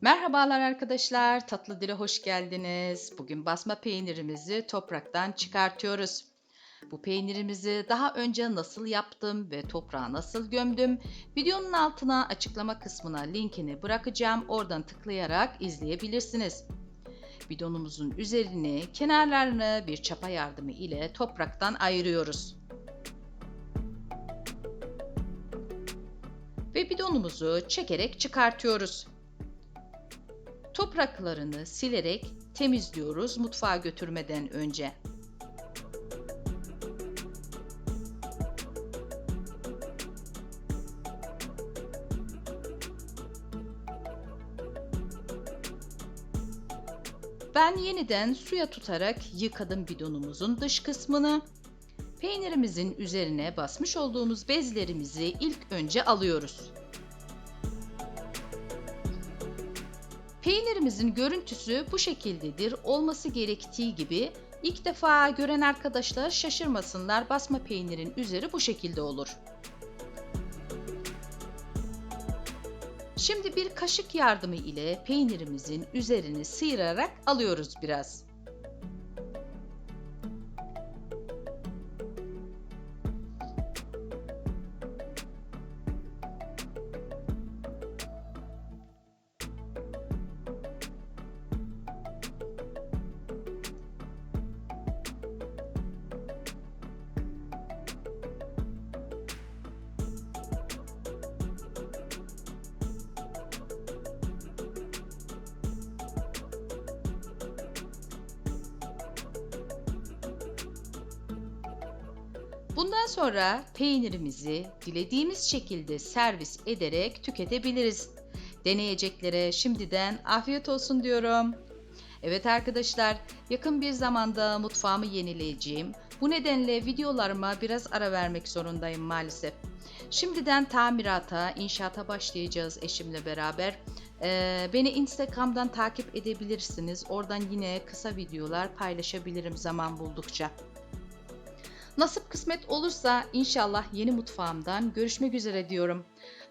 Merhabalar arkadaşlar, Tatlı Dil'e hoş geldiniz. Bugün basma peynirimizi topraktan çıkartıyoruz. Bu peynirimizi daha önce nasıl yaptım ve toprağa nasıl gömdüm? Videonun altına açıklama kısmına linkini bırakacağım. Oradan tıklayarak izleyebilirsiniz. Bidonumuzun üzerini, kenarlarını bir çapa yardımı ile topraktan ayırıyoruz. Ve bidonumuzu çekerek çıkartıyoruz. Topraklarını silerek temizliyoruz mutfağa götürmeden önce. Ben yeniden suya tutarak yıkadım bidonumuzun dış kısmını. Peynirimizin üzerine basmış olduğumuz bezlerimizi ilk önce alıyoruz. Peynirimizin görüntüsü bu şekildedir. Olması gerektiği gibi ilk defa gören arkadaşlar şaşırmasınlar. Basma peynirin üzeri bu şekilde olur. Şimdi bir kaşık yardımı ile peynirimizin üzerini sıyırarak alıyoruz biraz. Bundan sonra peynirimizi dilediğimiz şekilde servis ederek tüketebiliriz. Deneyeceklere şimdiden afiyet olsun diyorum. Evet arkadaşlar, yakın bir zamanda mutfağımı yenileyeceğim. Bu nedenle videolarıma biraz ara vermek zorundayım maalesef. Şimdiden tamirata, inşaata başlayacağız eşimle beraber. Ee, beni Instagram'dan takip edebilirsiniz. Oradan yine kısa videolar paylaşabilirim zaman buldukça. Nasip kısmet olursa inşallah yeni mutfağımdan görüşmek üzere diyorum.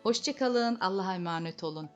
Hoşçakalın, Allah'a emanet olun.